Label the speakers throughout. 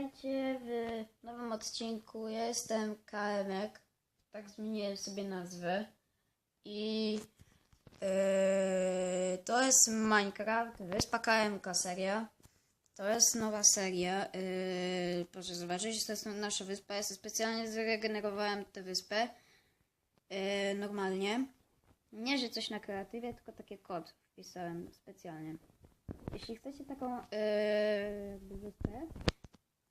Speaker 1: Witajcie w nowym odcinku. Ja jestem KMek, tak zmieniłem sobie nazwę. I yy, to jest Minecraft, Wyspa KMK seria. To jest nowa seria. Yy, proszę zobaczyć, to jest nasza wyspa. Ja specjalnie zregenerowałem tę wyspę. Yy, normalnie. Nie, że coś na kreatywie, tylko taki kod wpisałem specjalnie. Jeśli chcecie taką yy, wyspę,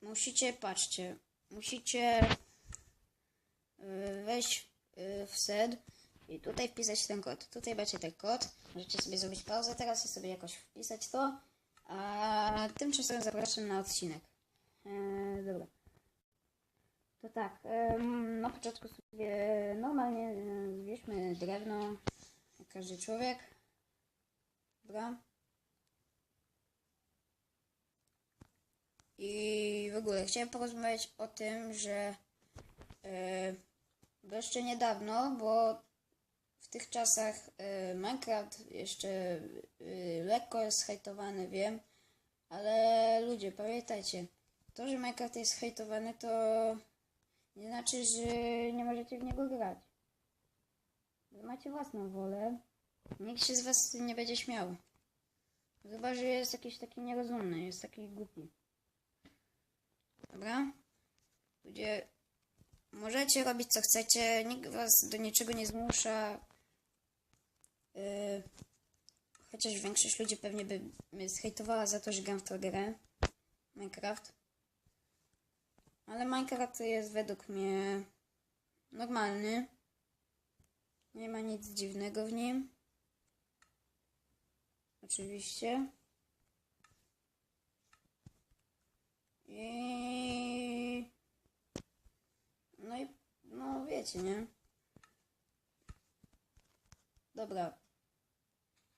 Speaker 1: musicie, patrzcie, musicie yy, wejść yy, w sed i tutaj wpisać ten kod. Tutaj macie ten kod. Możecie sobie zrobić pauzę teraz i sobie jakoś wpisać to. A tymczasem zapraszam na odcinek. Yy, dobra. To tak, ym, na początku sobie normalnie yy, zwierzmy drewno, jak każdy człowiek. Dobra. I w ogóle chciałem porozmawiać o tym, że bo jeszcze niedawno, bo w tych czasach e, Minecraft jeszcze e, lekko jest hejtowany, wiem, ale ludzie, pamiętajcie, to, że Minecraft jest hejtowany, to nie znaczy, że nie możecie w niego grać. Wy macie własną wolę, nikt się z was nie będzie śmiał. Chyba, że jest jakiś taki nierozumny, jest taki głupi. Dobra? Ludzie, możecie robić co chcecie, nikt was do niczego nie zmusza. Yy, chociaż większość ludzi pewnie by mnie zhejtowała za to, że gram w tę grę. Minecraft. Ale Minecraft jest według mnie normalny. Nie ma nic dziwnego w nim. Oczywiście. I... No i, no wiecie, nie? Dobra.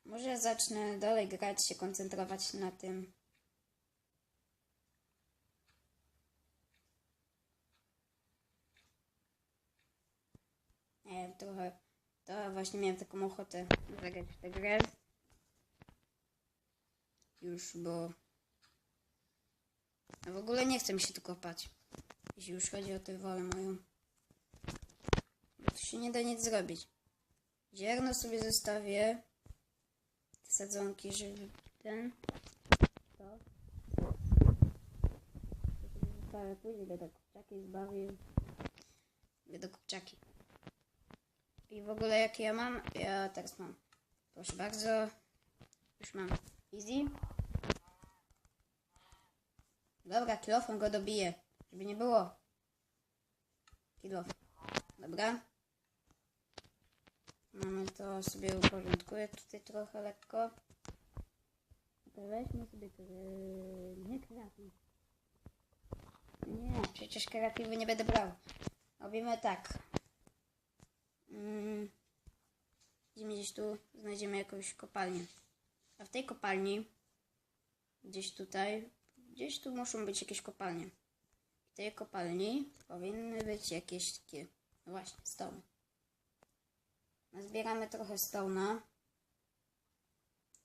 Speaker 1: Może zacznę dalej grać, się koncentrować na tym. Nie trochę, to właśnie miałem taką ochotę zagrać w tę grę. Już, bo a w ogóle nie chce mi się tu kopać. Jeśli już chodzi o tę wolę moją. Się nie da nic zrobić. Ziarno sobie zostawię. Te sadzonki, żeby ten. To. Zostawię później, będę kurczaki zbawił. Będę kurczaki. I w ogóle jakie ja mam? Ja teraz mam. Proszę bardzo. Już mam. Easy. Dobra, kilofem go dobiję, żeby nie było. Kilof. Dobra. To sobie uporządkuję tutaj trochę lekko. Weźmy sobie yy, Nie kreatyw. Nie, przecież kreatywy nie będę brał. Robimy tak. Mm. Gdzieś tu, znajdziemy jakąś kopalnię. A w tej kopalni, gdzieś tutaj, gdzieś tu muszą być jakieś kopalnie. W tej kopalni powinny być jakieś takie, no właśnie, stoły. Nazbieramy trochę stona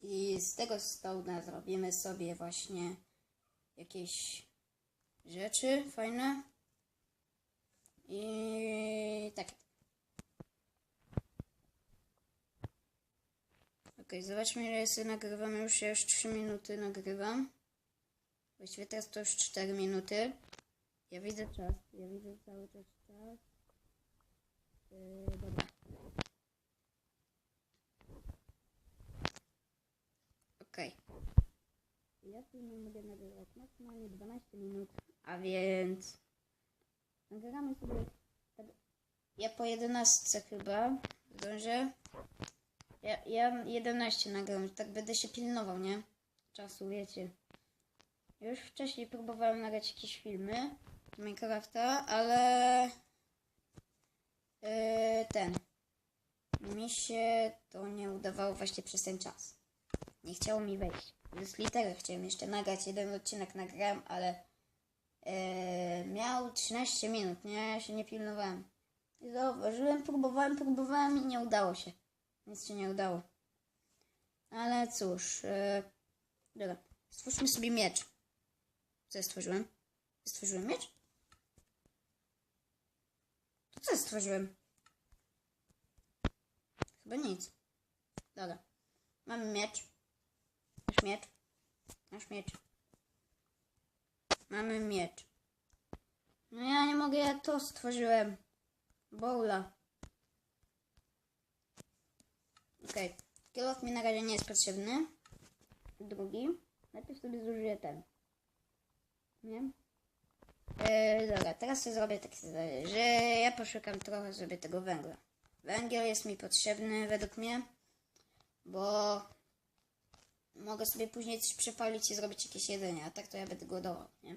Speaker 1: i z tego stona zrobimy sobie właśnie jakieś rzeczy fajne i takie. Okej, zobaczmy ile jest nagrywam. Już ja już 3 minuty nagrywam. Właściwie teraz to już 4 minuty. Ja widzę czas. Ja widzę cały czas czas. Yy, dobra. Okej. Ja nie mogę nagrywać maksymalnie 12 minut, a więc nagramy sobie ja po 11 chyba zdążę. Ja, ja 11 nagram, tak będę się pilnował, nie? Czasu, wiecie. Już wcześniej próbowałem nagrać jakieś filmy z Minecrafta, ale yy, ten mi się to nie udawało właśnie przez ten czas. Nie chciało mi wejść. Z litery chciałem jeszcze nagrać, jeden odcinek nagrałem, ale yy, miał 13 minut, nie? Ja się nie pilnowałem. I zauważyłem, próbowałem, próbowałem i nie udało się. Nic się nie udało. Ale cóż, yy, dobra. Stwórzmy sobie miecz. Co ja stworzyłem? Stworzyłem miecz? To co stworzyłem? Chyba nic. Dobra. Mamy miecz. Masz miecz. Miecz. Mamy miecz. No ja nie mogę, ja to stworzyłem. Bowla. Okej. Okay. Kielow mi na razie nie jest potrzebny. Drugi. Najpierw sobie zużyję ten. Nie? Eee, dobra, teraz sobie zrobię takie zadanie, że ja poszukam trochę sobie tego węgla. Węgiel jest mi potrzebny według mnie, bo mogę sobie później coś przepalić i zrobić jakieś jedzenie, a tak to ja będę głodował, nie?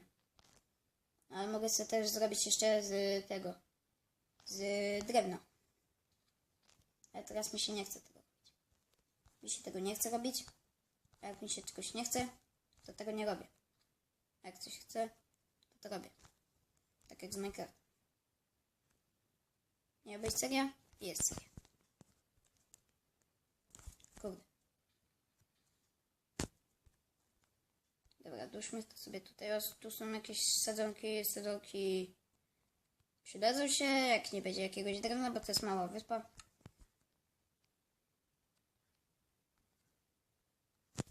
Speaker 1: Ale mogę sobie też zrobić jeszcze z tego, z drewna. Ale teraz mi się nie chce tego robić. Mi się tego nie chce robić, a jak mi się czegoś nie chce, to tego nie robię. A jak coś chcę, to to robię. Tak jak z Minecraft. Nie być seria? Jest seria. Duszmy to sobie tutaj. O, tu są jakieś sadzonki, sadzonki przydadzą się, jak nie będzie jakiegoś drewna, bo to jest mała wyspa.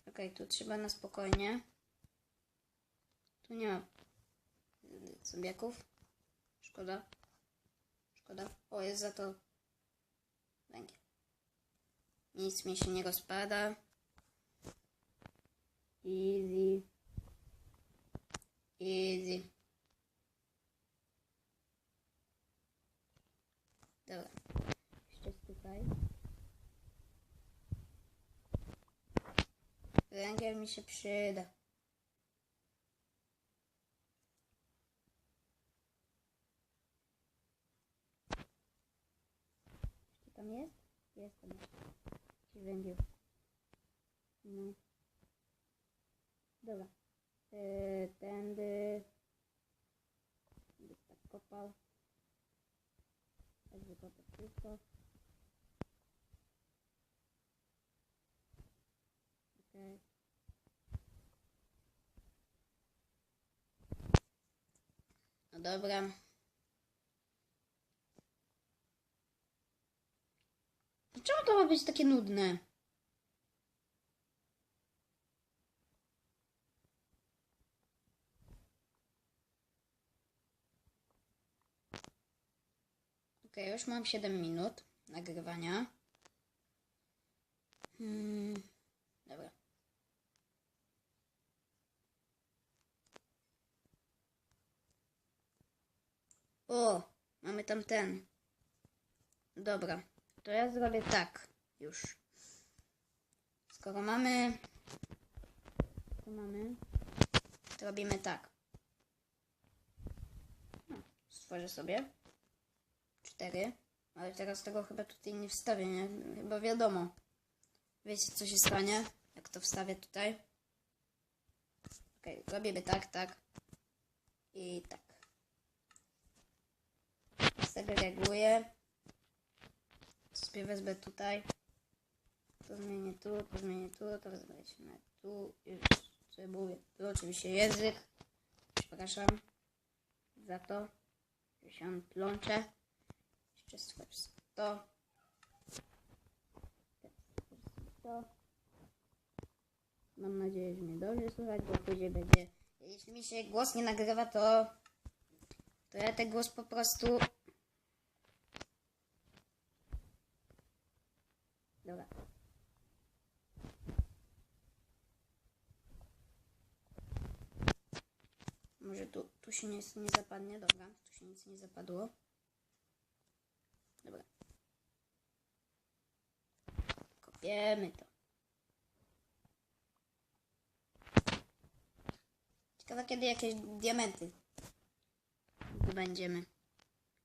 Speaker 1: Okej, tu trzeba na spokojnie. Tu nie ma zombiaków. Szkoda. Szkoda. O, jest za to węgiel. Nic mi się nie rozpada. Easy. Easy. Dobra. Jeszcze tutaj. Węgiel mi się przyda. Czy tam jest? Jest tam. Jakiś węgiel. No. Dobra. Yy, tędy. Tak kopał. Tak wykopać wszystko. No dobra. Czemu to ma być takie nudne? Okej, już mam 7 minut nagrywania. Hmm, dobra. O, mamy tam ten. Dobra, to ja zrobię tak już. Skoro mamy... To mamy... To robimy tak. No, stworzę sobie. Cztery. Ale teraz tego chyba tutaj nie wstawię, nie? Chyba wiadomo. Wiecie, co się stanie, jak to wstawię tutaj? Okej, okay, robimy tak, tak. I tak. Sobie reguluję. Sobie wezmę tutaj. To zmienię tu, to zmienię tu, to wezmę tu. Już sobie mówię. Tu oczywiście język. Przepraszam za to, że się plączę. Jeszcze stwórz sobie to. To. Mam nadzieję, że mnie dobrze słychać, bo później będzie. Jeśli mi się głos nie nagrywa, to. To ja ten głos po prostu. Dobra. Może tu, tu się nic nie zapadnie, dobra. Tu się nic nie zapadło. Dobra. Kopiemy to. Ciekawe kiedy jakieś diamenty zdobędziemy.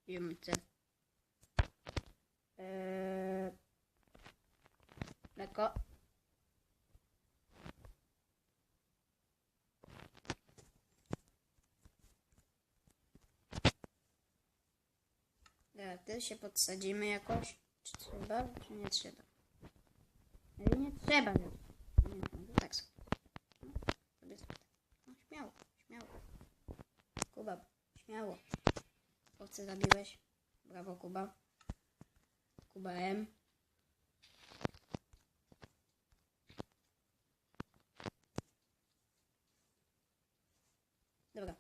Speaker 1: Diamenty. Eee, lekko. Ty się podsadzimy jakoś. Czy trzeba, czy nie trzeba? Ale nie trzeba. Nie, no tak. No, sobie sobie. No, śmiało, śmiało. Kuba. Śmiało. Owce zabiłeś. Brawo, Kuba. Kuba M. Dobra.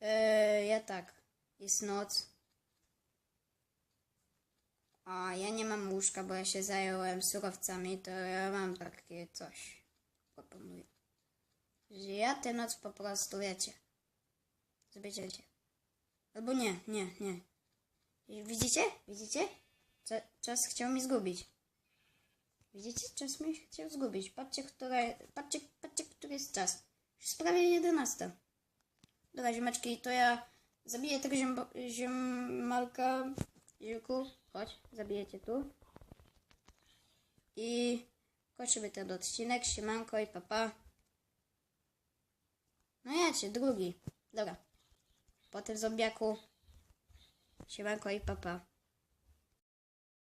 Speaker 1: Eee, ja tak. Jest noc. A ja nie mam łóżka, bo ja się zająłem surowcami, to ja mam takie coś. Proponuję. Że ja tę noc po prostu wiecie. Zobaczycie. Albo nie, nie, nie. Widzicie? Widzicie? Cza- czas chciał mi zgubić. Widzicie? Czas mi chciał zgubić. Patrzcie, które, patrzcie, patrzcie, który jest czas. Już prawie 11. Dobra, ziomeczki, to ja zabiję tego ziom, ziomalka. Ziomku, chodź, zabijecie tu. I kończymy ten odcinek. Siemanko i papa. No jacie, drugi. Dobra. Po tym zombiaku. Siemanko i papa.